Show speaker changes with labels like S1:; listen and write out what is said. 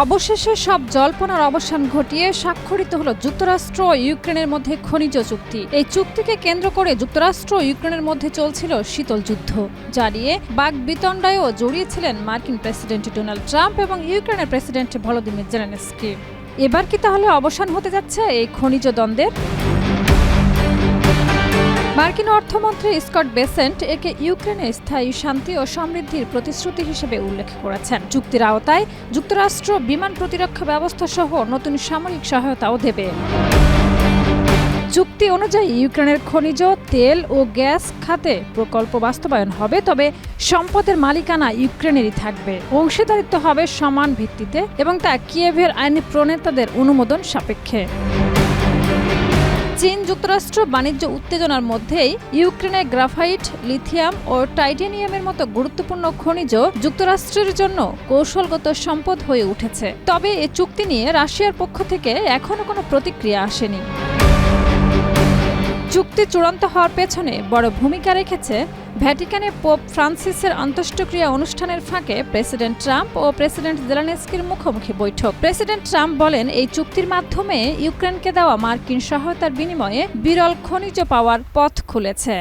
S1: অবশেষে সব জল্পনার অবসান ঘটিয়ে স্বাক্ষরিত হলো যুক্তরাষ্ট্র ইউক্রেনের মধ্যে খনিজ চুক্তি। এই চুক্তিকে কেন্দ্র করে যুক্তরাষ্ট্র ইউক্রেনের মধ্যে চলছিল শীতল যুদ্ধ। জানিয়ে বাক বিতণ্ডায়ও জড়িয়েছিলেন মার্কিন প্রেসিডেন্ট ডোনাল্ড ট্রাম্প এবং ইউক্রেনের প্রেসিডেন্ট ভলোদিমির জেলেনস্কি। এবার কি তাহলে অবসান হতে যাচ্ছে এই খনিজ দ্বন্দ্বের? মার্কিন অর্থমন্ত্রী স্কট বেসেন্ট একে ইউক্রেনের স্থায়ী শান্তি ও সমৃদ্ধির প্রতিশ্রুতি হিসেবে উল্লেখ করেছেন। চুক্তির আওতায় যুক্তরাষ্ট্র বিমান প্রতিরক্ষা ব্যবস্থা সহ নতুন সামরিক সহায়তাও দেবে। চুক্তি অনুযায়ী ইউক্রেনের খনিজ, তেল ও গ্যাস খাতে প্রকল্প বাস্তবায়ন হবে, তবে সম্পদের মালিকানা ইউক্রেনেরই থাকবে। অংশীদারিত্ব হবে সমান ভিত্তিতে এবং তা কিয়েভের আইনি প্রণেতাদের অনুমোদন সাপেক্ষে। চীন যুক্তরাষ্ট্র বাণিজ্য উত্তেজনার মধ্যেই ইউক্রেনে গ্রাফাইট, লিথিয়াম ও টাইটেনিয়ামের মতো গুরুত্বপূর্ণ খনিজ যুক্তরাষ্ট্রের জন্য কৌশলগত সম্পদ হয়ে উঠেছে। তবে এ চুক্তি নিয়ে রাশিয়ার পক্ষ থেকে এখনও কোনো প্রতিক্রিয়া আসেনি। চুক্তি চূড়ান্ত হওয়ার পেছনে বড় ভূমিকা রেখেছে ভ্যাটিকানে পোপ ফ্রান্সিসের অন্ত্যেষ্টিক্রিয়া অনুষ্ঠানের ফাঁকে প্রেসিডেন্ট ট্রাম্প ও প্রেসিডেন্ট জেলানেস্কির মুখোমুখি বৈঠক। প্রেসিডেন্ট ট্রাম্প বলেন, এই চুক্তির মাধ্যমে ইউক্রেনকে দেওয়া মার্কিন সহায়তার বিনিময়ে বিরল খনিজ পাওয়ার পথ খুলেছে।